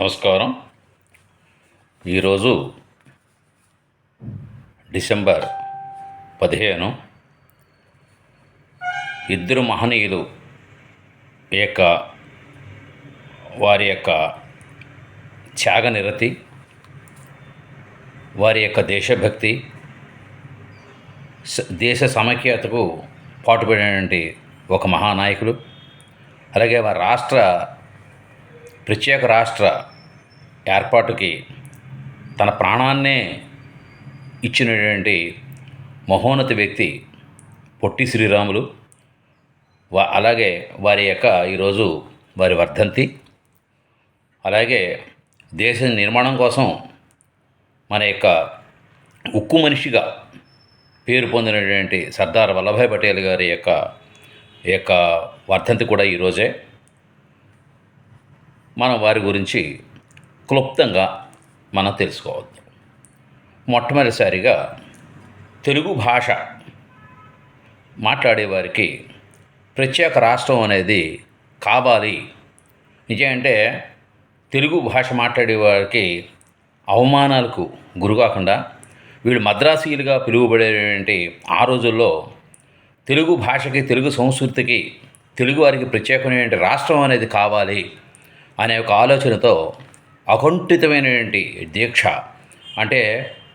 నమస్కారం. ఈరోజు డిసెంబర్ పదిహేను. ఇద్దరు మహనీయులు యొక్క వారి యొక్క త్యాగనిరతి వారి యొక్క దేశభక్తి దేశ సమైక్యతకు పాటుపడినటువంటి ఒక మహానాయకులు అలాగే వారి రాష్ట్ర ప్రత్యేక రాష్ట్ర ఏర్పాటుకి తన ప్రాణాన్నే ఇచ్చినటువంటి మహోన్నత వ్యక్తి పొట్టి శ్రీరాములు వా అలాగే వారి యొక్క ఈరోజు వారి వర్ధంతి అలాగే దేశ నిర్మాణం కోసం మన యొక్క ఉక్కు మనిషిగా పేరు పొందినటువంటి సర్దార్ వల్లభాయ్ పటేల్ గారి యొక్క ఈ యొక్క వర్ధంతి కూడా ఈరోజే మనం వారి గురించి క్లుప్తంగా మనం తెలుసుకోవద్దు. మొట్టమొదటిసారిగా తెలుగు భాష మాట్లాడేవారికి ప్రత్యేక రాష్ట్రం అనేది కావాలి. నిజమంటే తెలుగు భాష మాట్లాడేవారికి అవమానాలకు గురికాకుండా వీళ్ళు మద్రాసీలుగా పిలువబడేటువంటి ఆ రోజుల్లో తెలుగు భాషకి తెలుగు సంస్కృతికి తెలుగు వారికి ప్రత్యేకమైనటువంటి రాష్ట్రం అనేది కావాలి. అనే ఒక ఆలోచనతో అకుంఠితమైనటువంటి దీక్ష అంటే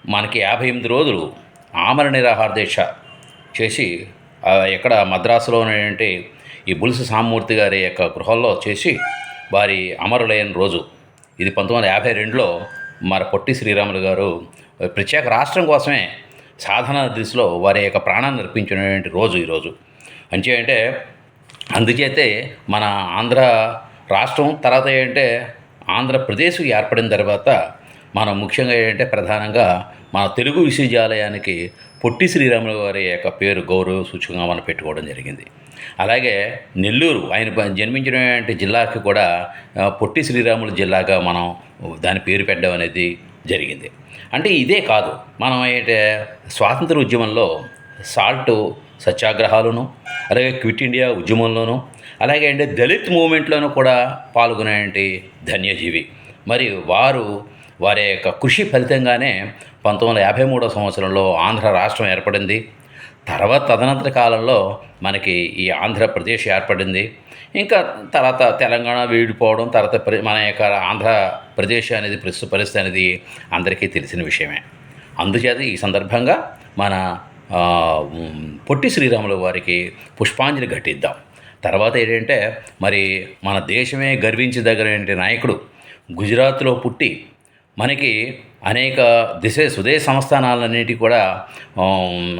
మనకి యాభై ఎనిమిది రోజులు ఆమరణ నిరాహార దీక్ష చేసి ఎక్కడ మద్రాసులో ఉన్నటువంటి ఈ బుల్స్ సామూర్తి గారి యొక్క గృహంలో చేసి వారి అమరులైన రోజు ఇది పంతొమ్మిది వందల యాభై రెండులో మన పొట్టి శ్రీరాములు గారు ప్రత్యేక రాష్ట్రం కోసమే సాధన దిశలో వారి యొక్క ప్రాణాన్ని అర్పించినటువంటి రోజు ఈరోజు అంచే అంటే అందుచేతే మన ఆంధ్ర రాష్ట్రం తర్వాత ఏంటంటే ఆంధ్రప్రదేశ్ ఏర్పడిన తర్వాత మనం ముఖ్యంగా ఏంటంటే ప్రధానంగా మన తెలుగు విశ్వవిద్యాలయానికి పొట్టి శ్రీరాములు గారి యొక్క పేరు గౌరవ సూచకంగా మనం పెట్టుకోవడం జరిగింది. అలాగే నెల్లూరు ఆయన జన్మించిన జన్మించినటువంటి జిల్లాకి కూడా పొట్టి శ్రీరాములు జిల్లాగా మనం దాని పేరు పెట్టడం అనేది జరిగింది. అంటే ఇదే కాదు మనం ఏంటంటే స్వాతంత్ర ఉద్యమంలో సాల్ట్ సత్యాగ్రహాలను అలాగే క్విట్ ఇండియా ఉద్యమంలోనూ అలాగే అంటే దళిత్ మూమెంట్లోనూ కూడా పాల్గొనేటి ధన్యజీవి. మరి వారు వారి యొక్క కృషి ఫలితంగానే పంతొమ్మిది వందల యాభై మూడో సంవత్సరంలో ఆంధ్ర రాష్ట్రం ఏర్పడింది. తర్వాత తదనంతర కాలంలో మనకి ఈ ఆంధ్రప్రదేశ్ ఏర్పడింది. ఇంకా తర్వాత తెలంగాణ వీడిపోవడం తర్వాత ప్ర- మన యొక్క ఆంధ్రప్రదేశ్ అనేది ప్రస్తుత పరిస్థితి అనేది అందరికీ తెలిసిన విషయమే. అందుచేత ఈ సందర్భంగా మన పొట్టి శ్రీరాములు వారికి పుష్పాంజలి ఘటిద్దాం. తర్వాత ఏంటంటే మరి మన దేశమే గర్వించదగిన నాయకుడు గుజరాత్లో పుట్టి మనకి అనేక దిశ స్వదేశ సంస్థానాలన్నిటి కూడా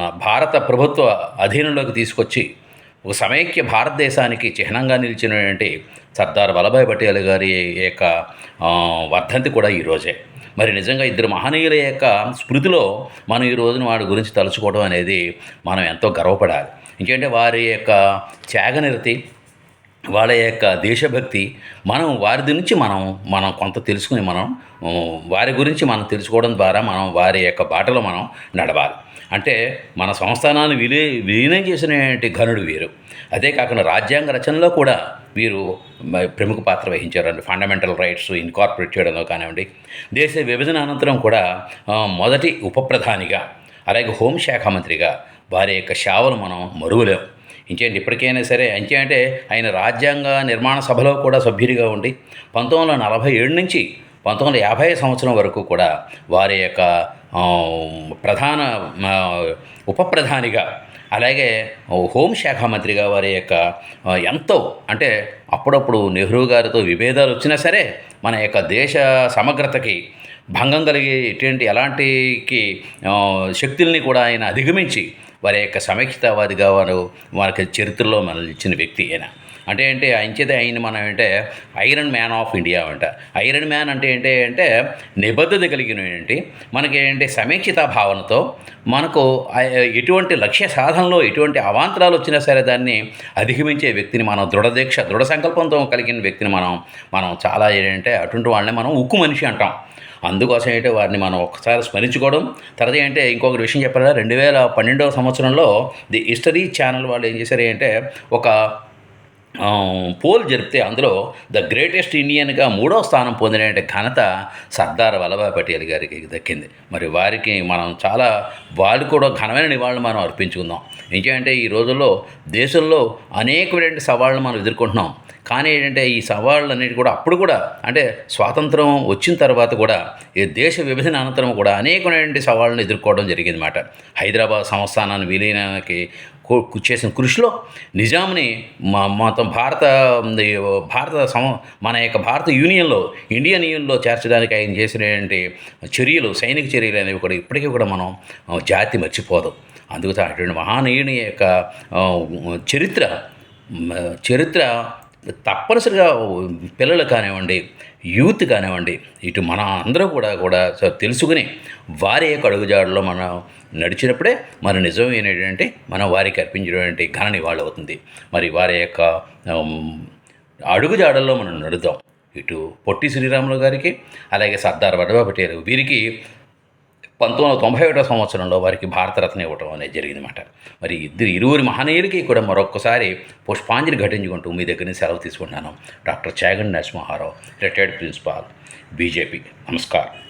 భారత ప్రభుత్వ అధీనంలోకి తీసుకొచ్చి ఒక సమైక్య భారతదేశానికి చిహ్నంగా నిలిచినటువంటి సర్దార్ వల్లభాయ్ పటేల్ గారి యొక్క వర్ధంతి కూడా ఈరోజే మరి నిజంగా ఇద్దరు మహనీయుల యొక్క స్మృతిలో మనం ఈ రోజున వాడి గురించి తలుచుకోవడం అనేది మనం ఎంతో గర్వపడాలి. ఇంకేంటే వారి యొక్క త్యాగనిరతి వాళ్ళ యొక్క దేశభక్తి మనం వారి నుంచి మనం మనం కొంత తెలుసుకుని మనం వారి గురించి మనం తెలుసుకోవడం ద్వారా మనం వారి యొక్క బాటలో మనం నడవాలి. అంటే మన సంస్థానాన్ని విలీ విలీనం చేసినటువంటి ఘనుడు వీరు. అదే కాకుండా రాజ్యాంగ రచనలో కూడా వీరు ప్రముఖ పాత్ర వహించారు. ఫండమెంటల్ రైట్స్ ఇన్కార్పొరేట్ చేయడంలో కానివ్వండి. దేశ విభజన అనంతరం కూడా మొదటి ఉప ప్రధానిగా అలాగే హోంశాఖ మంత్రిగా వారి యొక్క సేవలు మనం మరువలేం. ఇంకేంటి? ఇప్పటికైనా సరే అంతే అంటే ఆయన రాజ్యాంగ నిర్మాణ సభలో కూడా సభ్యుడిగా ఉండి పంతొమ్మిది వందల నలభై ఏడు నుంచి పంతొమ్మిది వందల యాభై సంవత్సరం వరకు కూడా వారి యొక్క ప్రధాన ఉప ప్రధానిగా అలాగే హోంశాఖ మంత్రిగా వారి యొక్క ఎంతో అంటే అప్పుడప్పుడు నెహ్రూ గారితో విభేదాలు వచ్చినా సరే మన యొక్క దేశ సమగ్రతకి భంగం కలిగే ఎటువంటి ఎలాంటికి శక్తుల్ని కూడా ఆయన అధిగమించి వారి యొక్క సమైక్యతావాదిగా వారు వారికి చరిత్రలో మనల్ని ఇచ్చిన వ్యక్తి ఆయన అంటే ఏంటి? ఆయన చేత ఆయన మనం అంటే ఐరన్ మ్యాన్ ఆఫ్ ఇండియా అంట. ఐరన్ మ్యాన్ అంటే ఏంటి? అంటే నిబద్ధత కలిగిన ఏంటి? మనకి ఏంటంటే సమీక్షిత భావనతో మనకు ఎటువంటి లక్ష్య సాధనలో ఎటువంటి అవాంతరాలు వచ్చినా సరే దాన్ని అధిగమించే వ్యక్తిని మనం దృఢదీక్ష దృఢ సంకల్పంతో కలిగిన వ్యక్తిని మనం మనం చాలా ఏంటంటే అటువంటి వాళ్ళని మనం ఉక్కు మనిషి అంటాం. అందుకోసం ఏంటంటే వారిని మనం ఒకసారి స్మరించుకోవడం. తర్వాత ఏంటంటే ఇంకొకటి విషయం చెప్పాలా? రెండు వేల పన్నెండవ సంవత్సరంలో ది హిస్టరీ ఛానల్ వాళ్ళు ఏం చేశారు అంటే ఒక పోల్ జరిపితే అందులో ద గ్రేటెస్ట్ ఇండియన్గా మూడో స్థానం పొందిన ఘనత సర్దార్ వల్లభాయ్ పటేల్ గారికి దక్కింది. మరి వారికి మనం చాలా వాళ్ళు కూడా ఘనమైన నివాళులు మనం అర్పించుకుందాం. ఏంటంటే ఈ రోజుల్లో దేశంలో అనేకమైన సవాళ్ళను మనం ఎదుర్కొంటున్నాం. కానీ ఏంటంటే ఈ సవాళ్ళన్నిటి కూడా అప్పుడు కూడా అంటే స్వాతంత్రం వచ్చిన తర్వాత కూడా ఈ దేశ విభజన అనంతరం కూడా అనేకమైనటువంటి సవాళ్ళను ఎదుర్కోవడం జరిగింది మాట హైదరాబాద్ సంస్థానాన్ని విలీనానికి చేసిన కృషిలో నిజాంని మా మొత్తం భారత భారత సమ మన యొక్క భారత యూనియన్లో ఇండియన్ యూనియన్లో చేర్చడానికి ఆయన చేసినటువంటి చర్యలు సైనిక చర్యలు అనేవి కూడా ఇప్పటికీ కూడా మనం జాతి మర్చిపోదు. అందుకు అటువంటి మహానీయుని యొక్క చరిత్ర చరిత్ర తప్పనిసరిగా పిల్లలు కానివ్వండి యూత్ కానివ్వండి ఇటు మన అందరూ కూడా కూడా తెలుసుకుని వారి యొక్క అడుగుజాడలో మనం నడిచినప్పుడే మన నిజం ఏంటంటే మనం వారికి అర్పించినటువంటి ఘన నివాళి అవుతుంది మరి వారి యొక్క అడుగుజాడల్లో మనం నడుద్దాం. ఇటు పొట్టి శ్రీరాములు గారికి అలాగే సర్దార్ వల్లభాయ్ పటేల్ వీరికి పంతొమ్మిది వందల తొంభై ఒకటో సంవత్సరంలో వారికి భారతరత్న ఇవ్వటం అనేది జరిగిందన్నమాట. మరి ఇద్దరు ఇరువురి మహనీయులకి కూడా మరొకసారి పుష్పాంజలి ఘటించుకుంటూ మీ దగ్గర నుంచి సెలవు తీసుకుంటున్నాను. Doctor Chagandi Narasimha Rao retired principal BJP. నమస్కారం.